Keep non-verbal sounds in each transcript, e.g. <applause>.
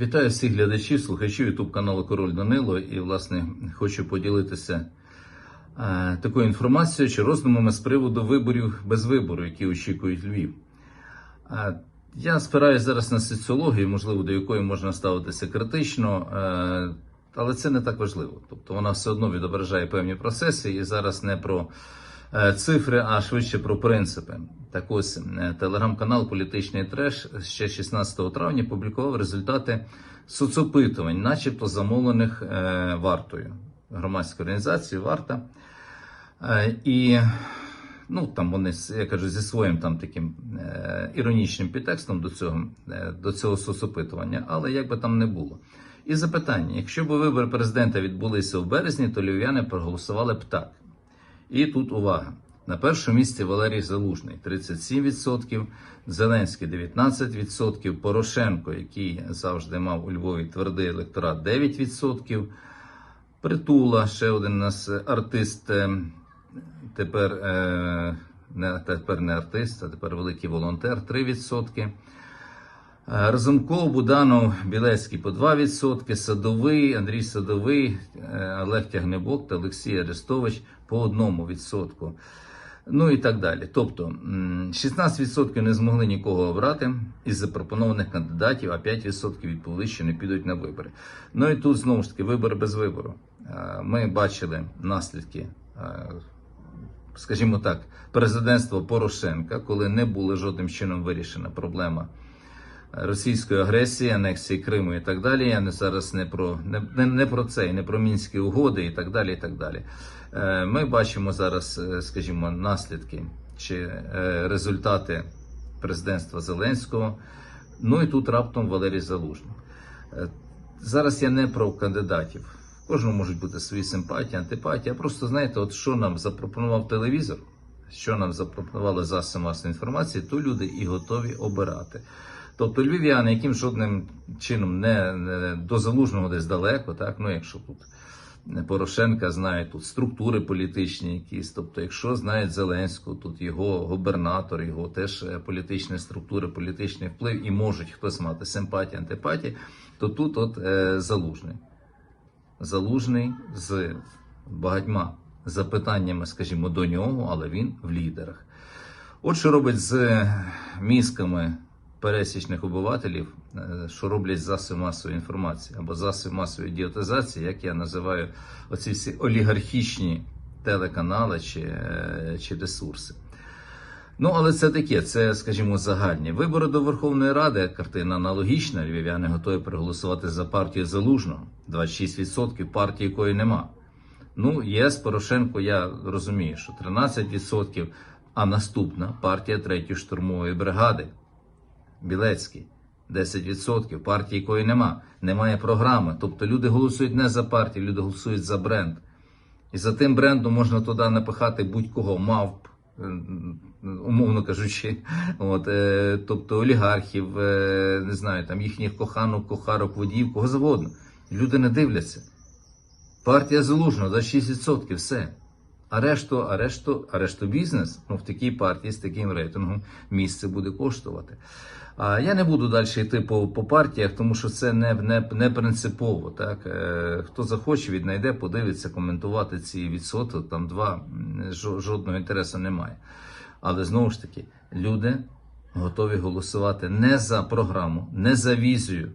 Вітаю всіх глядачів, слухачів YouTube каналу Король Данило. І, власне, хочу поділитися е, такою інформацією чи роздумами з приводу виборів без вибору, які очікують Львів. Е, я спираюся зараз на соціологію, можливо, до якої можна ставитися критично, е, але це не так важливо. Тобто вона все одно відображає певні процеси, і зараз не про цифри, а швидше про принципи. Так ось е, телеграм-канал Політичний треш ще 16 травня публікував результати соцопитувань, начебто замовлених е, вартою громадської організації Варта. Е, І ну там вони я кажу зі своїм там таким е, іронічним підтекстом до цього е, до цього соцопитування, але як би там не було. І запитання: якщо б вибори президента відбулися в березні, то львів'яни проголосували б так. І тут увага. На першому місці Валерій Залужний 37%, Зеленський 19%, Порошенко, який завжди мав у Львові твердий електорат 9%, Притула, ще один у нас артист, е, тепер, е, не, тепер не артист, а тепер великий волонтер 3%. Е, Разумков, Буданов, Білецький по 2%, Садовий, Андрій Садовий, е, Олег Тягнебок та Олексій Арестович по 1%. Ну і так далі. Тобто 16% не змогли нікого обрати із запропонованих кандидатів, а 5% відповіли, що не підуть на вибори. Ну і тут знову ж таки вибори без вибору. Е, Ми бачили наслідки, скажімо так, президентства Порошенка, коли не була жодним чином вирішена проблема російської агресії, анексії Криму і так далі. Я не зараз не про не, не, про це, і не про мінські угоди і так далі. І так далі. Е, Ми бачимо зараз, е, скажімо, наслідки чи е, результати президентства Зеленського. Ну і тут раптом Валерій Залужний. Зараз я не про кандидатів. Кожному можуть бути свої симпатії, антипатії. Просто знаєте, от що нам запропонував телевізор, що нам запропонували засоби масової інформації, то люди і готові обирати. Тобто львів'яни, яким жодним чином не, не до залужного десь далеко, так ну якщо тут Порошенка знає тут структури політичні якісь, тобто, якщо знають Зеленського, тут його губернатор, його теж е, політичні структури, політичний вплив і можуть хтось мати симпатії, антипатії, то тут от е, залужний. Залужний з багатьма запитаннями, скажімо, до нього, але він в лідерах. От що робить з мізками пересічних обивателів, е, що роблять засоби масової інформації або засоби масової ідіотизації, як я називаю оці всі олігархічні телеканали чи, е, чи ресурси. Ну, але це таке, це, скажімо, загальні. Вибори до Верховної Ради, картина аналогічна. Львів'яни готові проголосувати за партію Залужного, 26% партії якої нема. Ну, ЄС Порошенко, я розумію, що 13%, а наступна партія третьої штурмової бригади. Білецький 10%, партії якої нема, немає програми. Тобто люди голосують не за партію, люди голосують за бренд. І за тим брендом можна туди напихати будь-кого, мавп, е, умовно кажучи, от, е, тобто олігархів, е, не знаю, там їхніх коханок, кохарок, водіїв, кого завгодно. Люди не дивляться. Партія залужна за 6%, все. А решту, а решту, а решту бізнес ну, в такій партії з таким рейтингом місце буде коштувати. А я не буду далі йти по, по партіях, тому що це не, не, не принципово. Так? Е, хто захоче, віднайде, подивиться, коментувати ці відсотки, там два, жодного інтересу немає. Але знову ж таки, люди готові голосувати не за програму, не за візію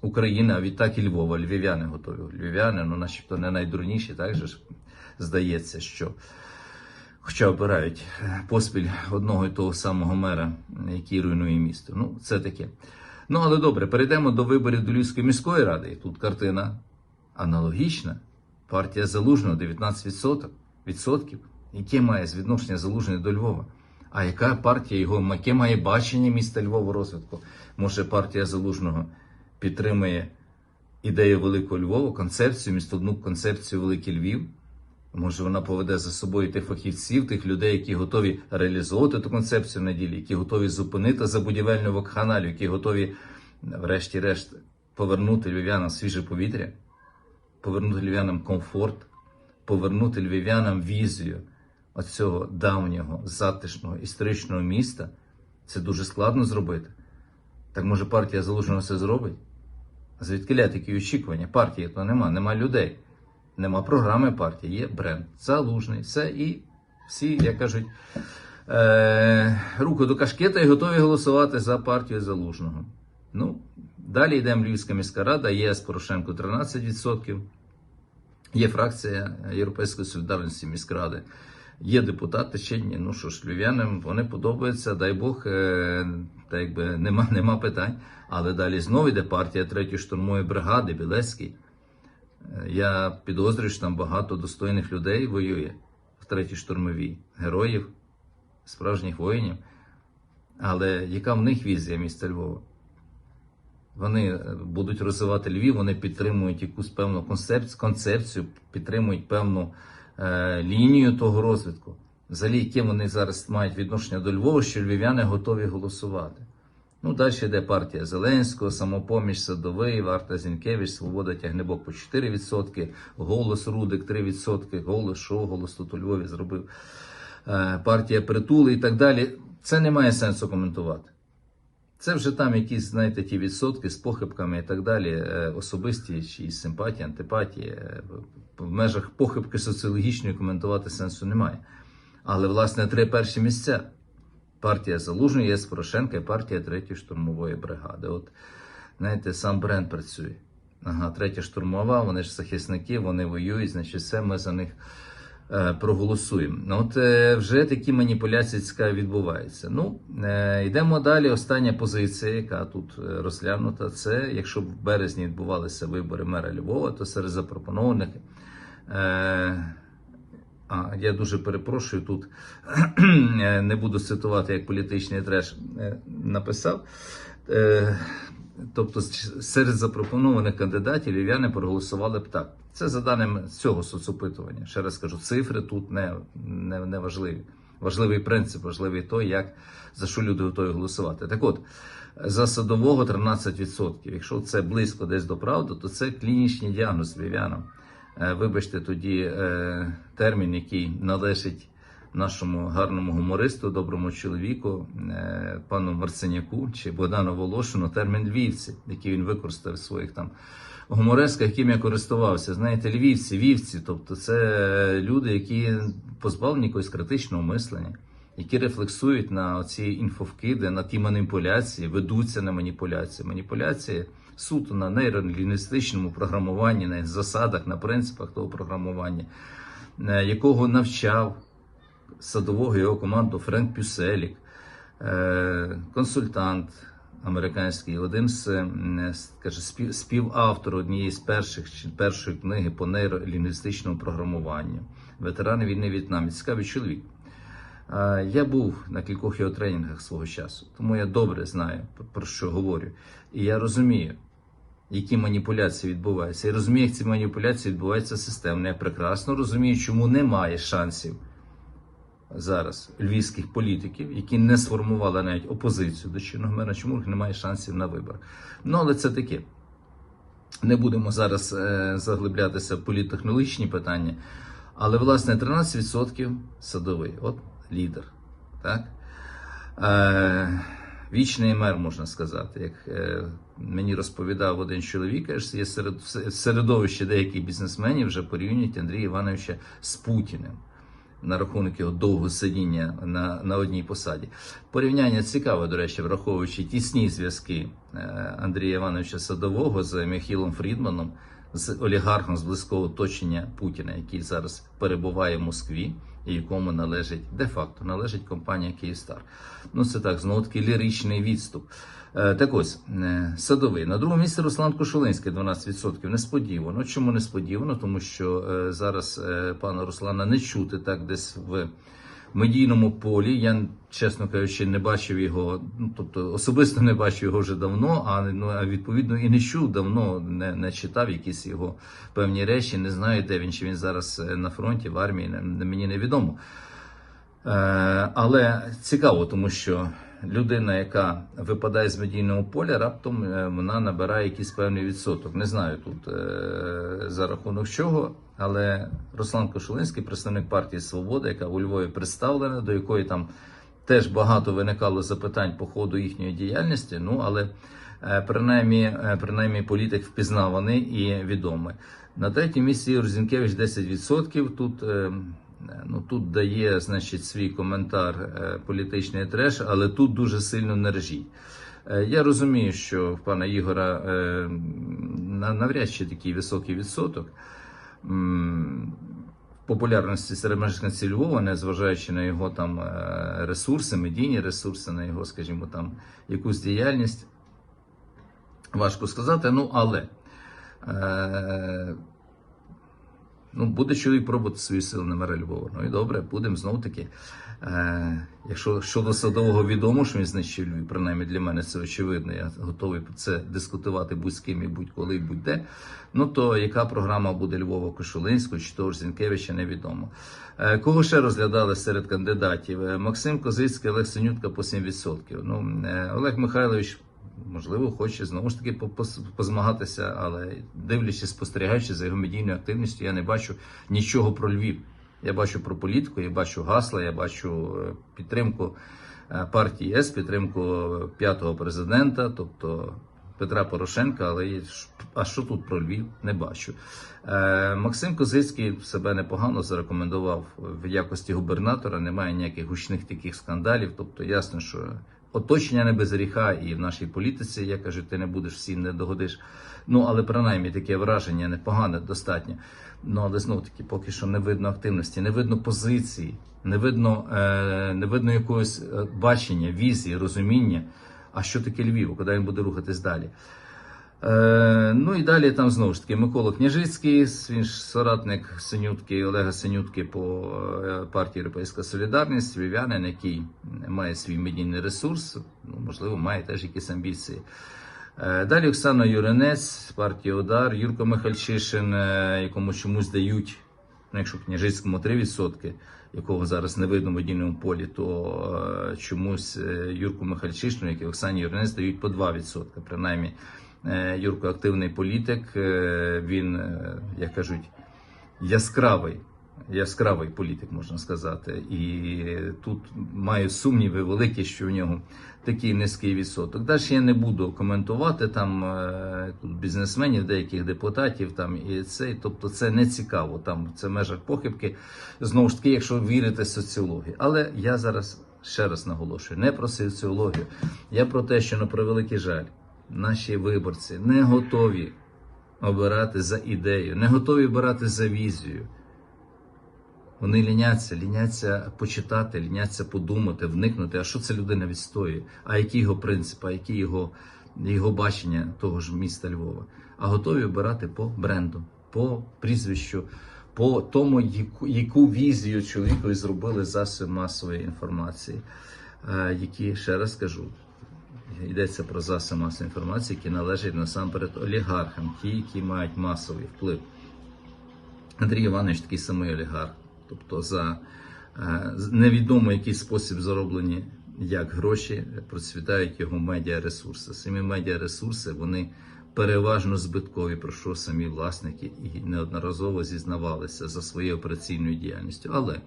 України, а відтак і Львова. Львів'яни готові. Львів'яни, ну, начебто не найдурніші, так же ж здається, що. Хоча обирають е, поспіль одного і того самого мера, який руйнує місто. Ну, це таке. Ну, але добре, перейдемо до виборів до Львівської міської ради. І тут картина аналогічна. Партія Залужного 19%. Відсотків. Яке має відношення Залужний до Львова? А яка партія його, яке має бачення міста Львова розвитку? Може, партія Залужного підтримує ідею Великого Львова, концепцію, містодну концепцію Великий Львів? Може, вона поведе за собою тих фахівців, тих людей, які готові реалізовувати ту концепцію на ділі, які готові зупинити забудівельну вакханалію, які готові, врешті-решт, повернути львів'янам свіже повітря, повернути львів'янам комфорт, повернути львів'янам візію оцього давнього, затишного, історичного міста. Це дуже складно зробити. Так може партія залужного це зробить? Звідки такі очікування? Партії то нема, нема людей, нема програми партії, є бренд. Залужний, все і всі, як кажуть, е- руку до кашкета і готові голосувати за партію залужного. Ну, далі йдемо Львівська міська рада, ЄС Порошенко 13%. Є фракція Європейської солідарності міськради. Є депутати чинні, ну що ж, львів'янам вони подобаються, дай Бог, е, та якби нема, нема питань. Але далі знову йде партія третьої штурмової бригади, Білецький. Я підозрюю, що там багато достойних людей воює в третій штурмовій, героїв, справжніх воїнів. Але яка в них візія міста Львова? Вони е, будуть розвивати Львів, вони підтримують якусь певну концеп- концепцію, підтримують певну е, лінію того розвитку. Взагалі, яке вони зараз мають відношення до Львова, що львів'яни готові голосувати. Ну, далі йде партія Зеленського, самопоміч Садовий, Варта Зінкевич, Свобода Тягнебок по 4%, голос Рудик 3%, голос що голос тут у Львові зробив, е, партія Притули і так далі. Це не має сенсу коментувати. Це вже там якісь, знаєте, ті відсотки з похибками і так далі, е, особисті чи симпатії, антипатії. Е, В межах похибки соціологічної коментувати сенсу немає. Але, власне, три перші місця. Партія Залужної, ЄС Порошенка і партія третьої штурмової бригади. От, знаєте, сам бренд працює. Ага, третя штурмова, вони ж захисники, вони воюють, значить, все ми за них е, проголосуємо. Ну, От е, вже такі маніпуляції цікаві відбуваються. Ну, е, йдемо далі. Остання позиція, яка тут е, розглянута, це якщо в березні відбувалися вибори мера Львова, то серед запропонованих. Е, а, я дуже перепрошую тут <clears throat> не буду цитувати, як політичний треш е, написав. Е, Тобто, серед запропонованих кандидатів львів'яни проголосували б так. Це за даними цього соцопитування. Ще раз кажу, цифри тут не, не, не важливі. Важливий принцип, важливий той, як за що люди готові голосувати. Так от, за садового 13%. Якщо це близько десь до правди, то це клінічний діагноз львів'янам. Е, Вибачте тоді е, термін, який належить нашому гарному гумористу, доброму чоловіку, е, пану Марценяку чи Богдану Волошину, термін львівці, який він використав в своїх там гуморесках, яким я користувався. Знаєте, львівці, вівці, тобто це люди, які позбавлені якогось критичного мислення. Які рефлексують на ці інфовкиди, на ті маніпуляції, ведуться на маніпуляції. Маніпуляції суто на нейролінгвістичному програмуванні, на засадах, на принципах того програмування, е, якого навчав садового його команду Френк Пюселік, е, консультант американський, один з каже, спів- співавтор однієї з перших чи першої книги по нейролінгвістичному програмуванню, ветеран війни В'єтнамі. Цікавий чоловік. Я був на кількох його тренінгах свого часу, тому я добре знаю про- що говорю. І я розумію, які маніпуляції відбуваються. Я розумію, як ці маніпуляції відбуваються системно. Я прекрасно розумію, чому немає шансів зараз львівських політиків, які не сформували навіть опозицію до чинного мера, чому немає шансів на виборах. Ну, але це таке. Не будемо зараз е, заглиблятися в політтехнологічні питання. Але, власне, 13% садовий, от лідер. Так? Е, вічний мер, можна сказати. Як е, мені розповідав один чоловік, аж є серед, середовище деяких бізнесменів вже порівнюють Андрія Івановича з Путіним на рахунок його довгого сидіння на, на одній посаді. Порівняння цікаве, до речі, враховуючи тісні зв'язки е, Андрія Івановича Садового з Міхілом Фрідманом, з олігархом з близького оточення Путіна, який зараз перебуває в Москві, і якому належить де-факто належить компанія Київстар. Ну це так, знову таки ліричний відступ. Е, Так ось, е, садовий. На другому місці Руслан Кошулинський 12%. Несподівано. Чому несподівано? Тому що е, зараз пана Руслана не чути так десь в медійному полі. Я, чесно кажучи, не бачив його, ну тобто особисто не бачив його вже давно, а ну відповідно і не чув давно, не, не читав якісь його певні речі. Не знаю, де він чи він зараз е, на фронті, в армії, мені невідомо. Е, але цікаво, тому що людина, яка випадає з медійного поля, раптом е, вона набирає якийсь певний відсоток. Не знаю тут е, за рахунок чого, але Руслан Кошулинський, представник партії Свобода, яка у Львові представлена, до якої там теж багато виникало запитань по ходу їхньої діяльності. Ну але е, принаймні, принаймні політик впізнаваний і відомий. На третьому місці Ігор Зінкевич 10%. Тут, ну, тут дає значить, свій коментар е, політичний треш, але тут дуже сильно не ржіть. Е, Я розумію, що в пана Ігора е, на- навряд чи такий високий відсоток популярності серед мешканців Львова, незважаючи на його там е, ресурси, медійні ресурси, на його, скажімо, там якусь діяльність. Важко сказати, ну але е, ну, буде чоловік пробувати свої сили на мера Львова. Ну і добре, будемо знов таки. Е, якщо щодо садового відомо, що він знищив Львів, принаймні для мене це очевидно. Я готовий це дискутувати будь з ким і будь-коли і будь-де. Ну то яка програма буде Львова Кошулинського чи того ж Зінкевича, невідомо. Е, кого ще розглядали серед кандидатів? Е, Максим Козицький, Олег Синютка по 7%. Ну, е, Олег Михайлович. Можливо, хоче знову ж таки позмагатися, але дивлячись, спостерігаючи за його медійною активністю, я не бачу нічого про Львів. Я бачу про політику, я бачу гасла, я бачу е, підтримку е, партії ЄС, підтримку п'ятого президента, тобто Петра Порошенка. Але а що тут про Львів? Не бачу. Е, Максим Козицький себе непогано зарекомендував в якості губернатора. Немає ніяких гучних таких скандалів. Тобто ясно, що оточення не без гріха, і в нашій політиці, я кажу, ти не будеш всім не догодиш. Ну але принаймні таке враження непогане, достатньо. Ну але знов таки поки що не видно активності, не видно позиції, не видно, е, не видно якогось е, бачення, візії, розуміння. А що таке Львів, куди він буде рухатись далі? Е, ну і далі там знову ж таки Микола Княжицький, він ж соратник Синютки, Олега Синютки по е, партії Європейська Солідарність, львів'янин, який має свій медійний ресурс, ну, можливо, має теж якісь амбіції. Е, Далі Оксана Юринець, партія Удар, Юрко Михальчишин, якому чомусь дають, ну якщо княжицькому 3%, якого зараз не видно в медійному полі, то чомусь Юрку Михальчишину, як і Оксані Юринець, дають по 2%. Принаймні, Юрко активний політик, е, він, е, як кажуть, яскравий. Яскравий політик, можна сказати, і тут маю сумніви великі, що в нього такий низький відсоток. Далі я не буду коментувати там е, бізнесменів, деяких депутатів там і це, тобто це не цікаво. Там це в межах похибки. Знову ж таки, якщо вірити соціології. Але я зараз ще раз наголошую: не про соціологію, я про те, що на превеликий жаль, наші виборці не готові обирати за ідею, не готові обирати за візію. Вони ліняться, ліняться почитати, ліняться подумати, вникнути, а що це людина відстоює, а які його принципи, а які його, його бачення того ж міста Львова. А готові обирати по бренду, по прізвищу, по тому, яку, яку візію чоловікові зробили засоби масової інформації, е, які, ще раз кажу, йдеться про засоби масової інформації, які належать насамперед олігархам, ті, які мають масовий вплив. Андрій Іванович такий самий олігарх. Тобто за е, невідомо який спосіб зароблені як гроші, процвітають його медіаресурси. Самі медіаресурси вони переважно збиткові, про що самі власники і неодноразово зізнавалися за своєю операційною діяльністю. Але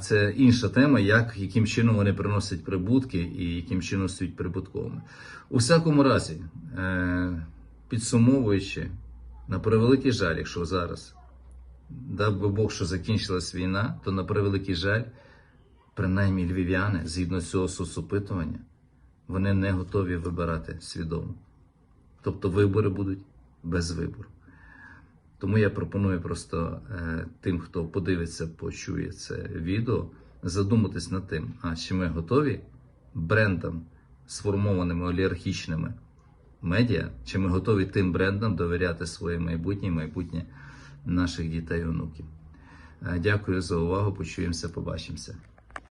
це інша тема, як, яким чином вони приносять прибутки і яким чином стають прибутковими. У всякому разі, е, підсумовуючи, на превеликий жаль, якщо зараз дав би Бог, що закінчилась війна, то на превеликий жаль, принаймні львів'яни, згідно цього соцопитування, вони не готові вибирати свідомо. Тобто вибори будуть без вибору. Тому я пропоную просто е, тим, хто подивиться, почує це відео, задуматись над тим, а чи ми готові брендам, сформованими олігархічними медіа, чи ми готові тим брендам довіряти своє майбутнє і майбутнє наших дітей і онуків. Е, Дякую за увагу. Почуємося, побачимося.